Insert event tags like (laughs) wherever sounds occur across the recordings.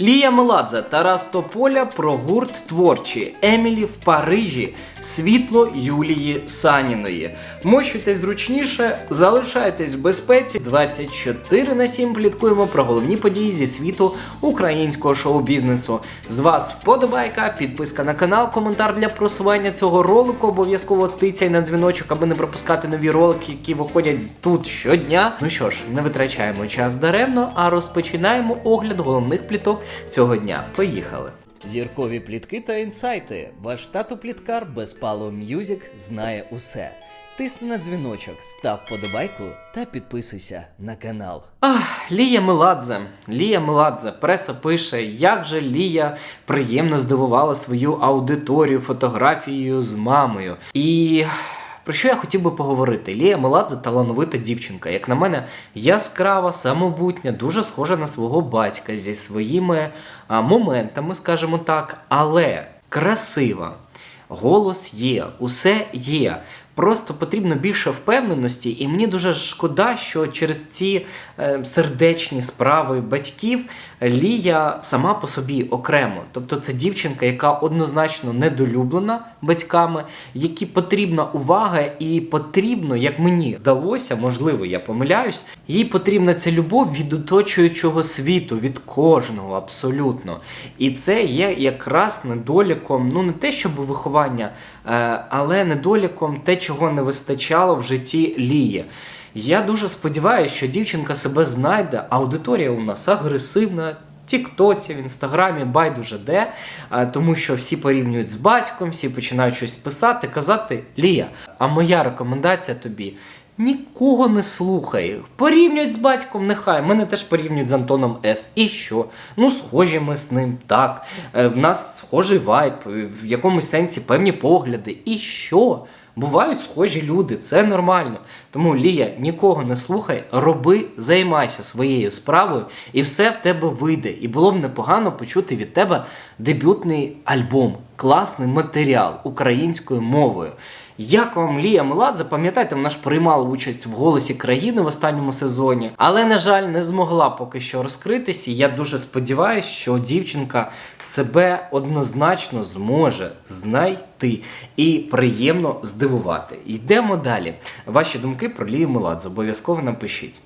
Лія Меладзе, Тарас Тополя про гурт творчі Емілі в Парижі, світло Юлії Саніної. Мощуйтесь зручніше, залишайтесь в безпеці. 24 на 7 пліткуємо про головні події зі світу українського шоу-бізнесу. З вас вподобайка, підписка на канал, коментар для просування цього ролику. Обов'язково тицяй на дзвіночок, аби не пропускати нові ролики, які виходять тут щодня. Ну що ж, не витрачаємо час даремно, а розпочинаємо огляд головних пліток цього дня. Поїхали. Зіркові плітки та інсайти. Ваш тато пліткар Безпало М'юзік знає усе. Тисни на дзвіночок, став подобайку та підписуйся на канал. Ах, Лія Меладзе. Лія Меладзе. Преса пише, як же Лія приємно здивувала свою аудиторію фотографією з мамою. І про що я хотів би поговорити? Лія Меладзе талановита дівчинка. Як на мене, яскрава, самобутня, дуже схожа на свого батька зі своїми а, моментами, скажімо так, але красива. Голос є, усе є. Просто потрібно більше впевненості, і мені дуже шкода, що через ці е, сердечні справи батьків Лія сама по собі окремо. Тобто це дівчинка, яка однозначно недолюблена батьками, якій потрібна увага, і потрібно, як мені здалося, можливо, я помиляюсь, їй потрібна ця любов від оточуючого світу, від кожного абсолютно. І це є якраз недоліком, ну не те, щоб виховання, е, але недоліком те, чого не вистачало в житті Лії. Я дуже сподіваюся, що дівчинка себе знайде. Аудиторія у нас агресивна. Тіктоці, в інстаграмі, байдуже де, тому що всі порівнюють з батьком, всі починають щось писати, казати Лія. А моя рекомендація тобі. Нікого не слухай. Порівнюють з батьком, нехай. Мене теж порівнюють з Антоном С. І що? Ну, схожі ми з ним, так. Е, В нас схожий вайб, в якомусь сенсі певні погляди. І що? Бувають схожі люди, це нормально. Тому Лія, нікого не слухай, роби, займайся своєю справою, і все в тебе вийде. І було б непогано почути від тебе дебютний альбом, класний матеріал українською мовою. Як вам Лія Меладзе, пам'ятаєте, вона ж приймала участь в голосі країни в останньому сезоні, але, на жаль, не змогла поки що розкритися. Я дуже сподіваюся, що дівчинка себе однозначно зможе знайти і приємно здивувати. Йдемо далі. Ваші думки про Лію Меладзе обов'язково напишіть.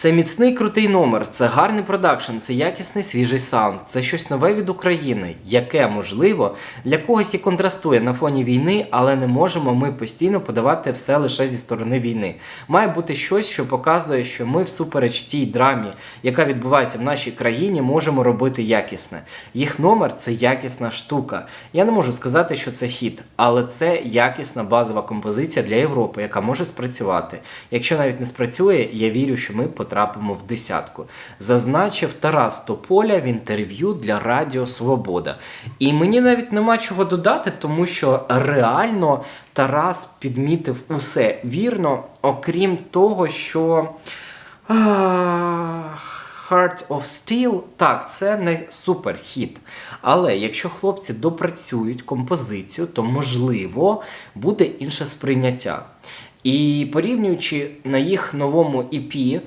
Це міцний крутий номер, це гарний продакшн, це якісний свіжий саунд, це щось нове від України, яке можливо для когось і контрастує на фоні війни, але не можемо ми постійно подавати все лише зі сторони війни. Має бути щось, що показує, що ми всупереч тій драмі, яка відбувається в нашій країні, можемо робити якісне. Їх номер це якісна штука. Я не можу сказати, що це хіт, але це якісна базова композиція для Європи, яка може спрацювати. Якщо навіть не спрацює, я вірю, що ми потрапимо в десятку. Зазначив Тарас Тополя в інтерв'ю для Радіо Свобода. І мені навіть нема чого додати, тому що реально Тарас підмітив усе вірно, окрім того, що. Heart of Steel, так, це не суперхіт. Але якщо хлопці допрацюють композицію, то можливо буде інше сприйняття. І порівнюючи на їх новому EP,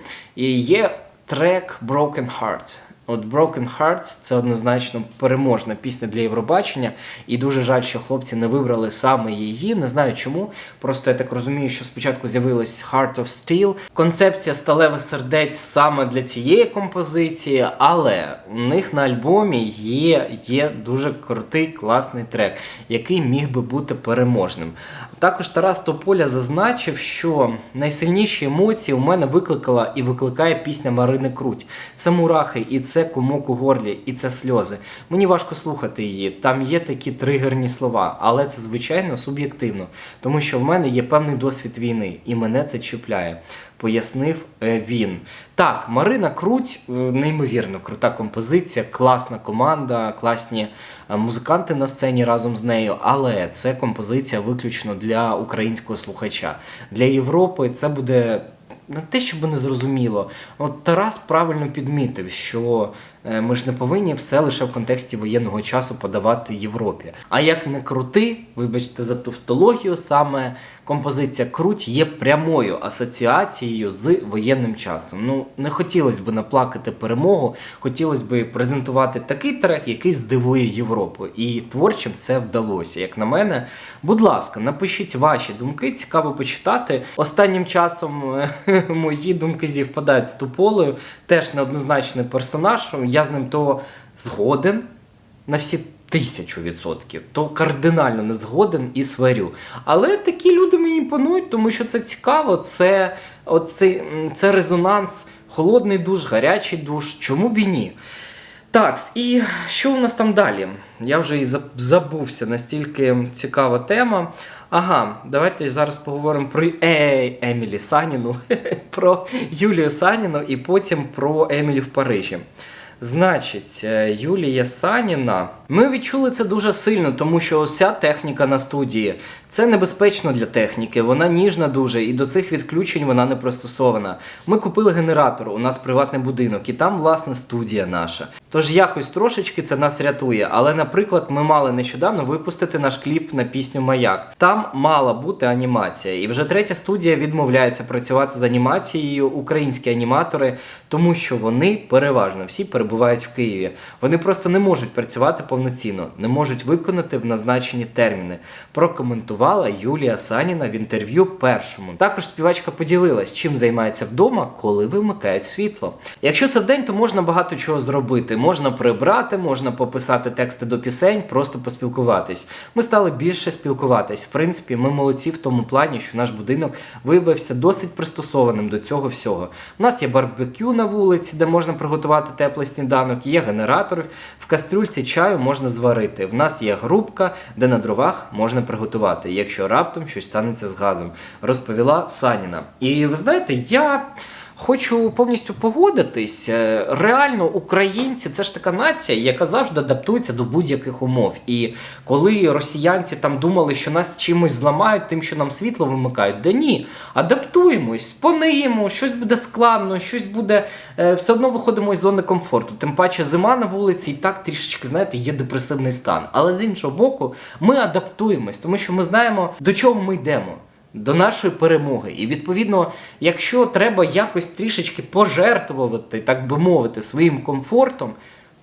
є трек Broken Hearts. От Broken Hearts це однозначно переможна пісня для Євробачення, і дуже жаль, що хлопці не вибрали саме її. Не знаю чому. Просто я так розумію, що спочатку з'явилась Heart of Steel. Концепція сталевих сердець саме для цієї композиції, але у них на альбомі є, є дуже крутий класний трек, який міг би бути переможним. Також Тарас Тополя зазначив, що найсильніші емоції у мене викликала і викликає пісня Марини Круть. Це мурахи, і це комок у горлі, і це сльози. Мені важко слухати її. Там є такі тригерні слова, але це звичайно суб'єктивно, тому що в мене є певний досвід війни, і мене це чіпляє. Пояснив е, він. Так, Марина Круть, е, неймовірно крута композиція, класна команда, класні е, музиканти на сцені разом з нею, але це композиція виключно для українського слухача. Для Європи це буде не те, щоб не зрозуміло. От Тарас правильно підмітив, що ми ж не повинні все лише в контексті воєнного часу подавати Європі. А як не крути, вибачте за тавтологію, саме композиція Круть є прямою асоціацією з воєнним часом. Ну, не хотілося б наплакати перемогу, хотілося б презентувати такий трек, який здивує Європу. І творчим це вдалося. Як на мене, будь ласка, напишіть ваші думки, цікаво почитати. Останнім часом е, (laughs) мої думки зівпадають з Туполею, теж неоднозначний персонаж. Я з ним то згоден на всі тисячу відсотків, то кардинально не згоден і сварю. Але такі люди мені імпонують, тому що це цікаво, це, оцей, це резонанс, холодний душ, гарячий душ. Чому б і ні? Так, і що у нас там далі? Я вже і забувся, настільки цікава тема. Ага, давайте зараз поговоримо про е, Емілі Саніну, (laughs) про Юлію Саніну і потім про Емілі в Парижі. Значить, е, Юлія Саніна. Ми відчули це дуже сильно, тому що ось техніка на студії це небезпечно для техніки. Вона ніжна дуже, і до цих відключень вона не пристосована. Ми купили генератор, у нас приватний будинок, і там, власне, студія наша. Тож якось трошечки це нас рятує. Але, наприклад, ми мали нещодавно випустити наш кліп на пісню Маяк. Там мала бути анімація. І вже третя студія відмовляється працювати з анімацією українські аніматори, тому що вони переважно всі перебувають в Києві. Вони просто не можуть працювати повноцінно, не можуть виконати в назначені терміни. Прокоментувала Юлія Саніна в інтерв'ю першому. Також співачка поділилась, чим займається вдома, коли вимикають світло. Якщо це вдень, то можна багато чого зробити. Можна прибрати, можна пописати тексти до пісень, просто поспілкуватись. Ми стали більше спілкуватись. В принципі, ми молодці в тому плані, що наш будинок виявився досить пристосованим до цього всього. У нас є барбекю на вулиці, де можна приготувати теплий сніданок, є генератор, в кастрюльці чаю можна зварити. В нас є грубка, де на дровах можна приготувати, якщо раптом щось станеться з газом, розповіла Саніна. І ви знаєте, я. Хочу повністю погодитись. Е, Реально, українці це ж така нація, яка завжди адаптується до будь-яких умов. І коли росіянці там думали, що нас чимось зламають, тим, що нам світло вимикають, да ні, адаптуємось, пониємо, щось буде складно, щось буде. е, Все одно виходимо із зони комфорту. Тим паче зима на вулиці і так трішечки, знаєте, є депресивний стан. Але з іншого боку, ми адаптуємось, тому що ми знаємо, до чого ми йдемо до нашої перемоги. І відповідно, якщо треба якось трішечки пожертвувати, так би мовити, своїм комфортом.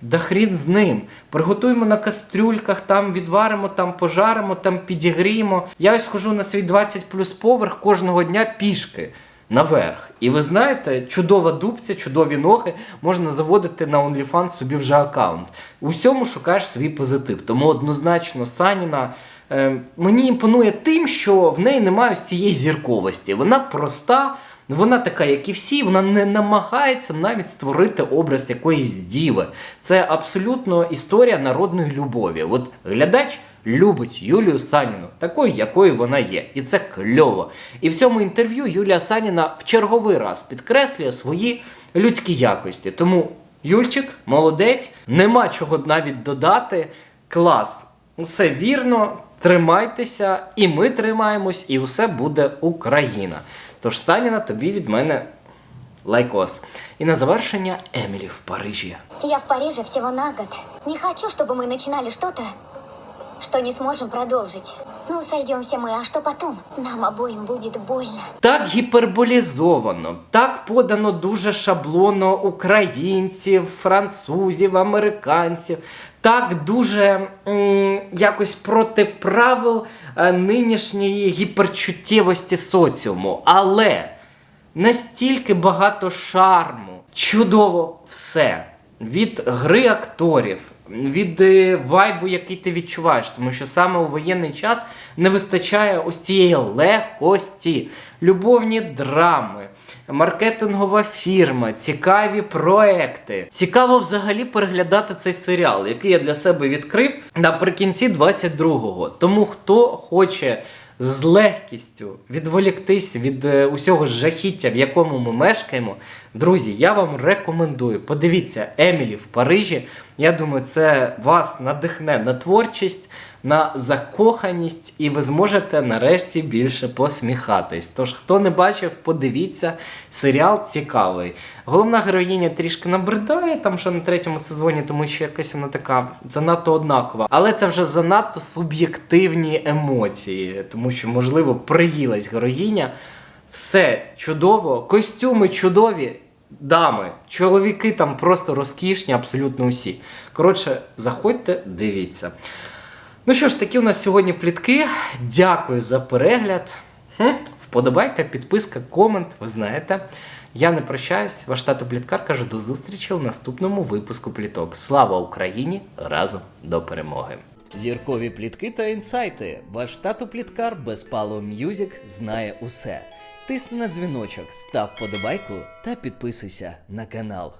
Да хрін з ним. Приготуємо на кастрюльках, там відваримо, там пожаримо, там підігріємо. Я ось хожу на свій 20 плюс поверх кожного дня пішки наверх. І ви знаєте, чудова дубця, чудові ноги можна заводити на OnlyFans собі вже аккаунт. У всьому шукаєш свій позитив. Тому однозначно Саніна мені імпонує тим, що в неї немає ось цієї зірковості. Вона проста. Вона така, як і всі, вона не намагається навіть створити образ якоїсь діви. Це абсолютно історія народної любові. От глядач любить Юлію Саніну, такою, якою вона є. І це кльово. І в цьому інтерв'ю Юлія Саніна в черговий раз підкреслює свої людські якості. Тому Юльчик, молодець, нема чого навіть додати. Клас. Усе вірно, тримайтеся, і ми тримаємось, і усе буде Україна. Тож, Саніна, тобі від мене лайкос. І на завершення Емілі в Парижі. Я в Париже всего на год. Не хочу, чтобы мы начинали что-то, что не сможем продолжить. Ну, сойдемся мы, а что потом? Нам обоим будет больно. Так гіперболізовано, так подано дуже шаблонно українців, французів, американців. Так дуже м, якось проти правил е, нинішньої гіперчуттєвості соціуму. Але настільки багато шарму, чудово все. Від гри акторів, від е, вайбу, який ти відчуваєш, тому що саме у воєнний час не вистачає ось цієї легкості, любовні драми, маркетингова фірма, цікаві проекти. Цікаво взагалі переглядати цей серіал, який я для себе відкрив наприкінці 22-го. Тому хто хоче з легкістю відволіктись від е, усього жахіття, в якому ми мешкаємо. Друзі, я вам рекомендую. Подивіться Емілі в Парижі. Я думаю, це вас надихне на творчість. На закоханість, і ви зможете нарешті більше посміхатись. Тож, хто не бачив, подивіться, серіал цікавий. Головна героїня трішки набридає там ще на третьому сезоні, тому що якась вона така занадто однакова. Але це вже занадто суб'єктивні емоції, тому що, можливо, приїлась героїня. Все чудово, костюми чудові. Дами, чоловіки там просто розкішні, абсолютно усі. Коротше, заходьте, дивіться. Ну що ж, такі у нас сьогодні плітки. Дякую за перегляд. Вподобайка, підписка, комент, ви знаєте. Я не прощаюсь. Ваш тато Пліткар каже до зустрічі у наступному випуску пліток. Слава Україні! Разом до перемоги! Зіркові плітки та інсайти. Ваш тато Пліткар без Пало М'юзік знає усе. Тисни на дзвіночок, став подобайку та підписуйся на канал.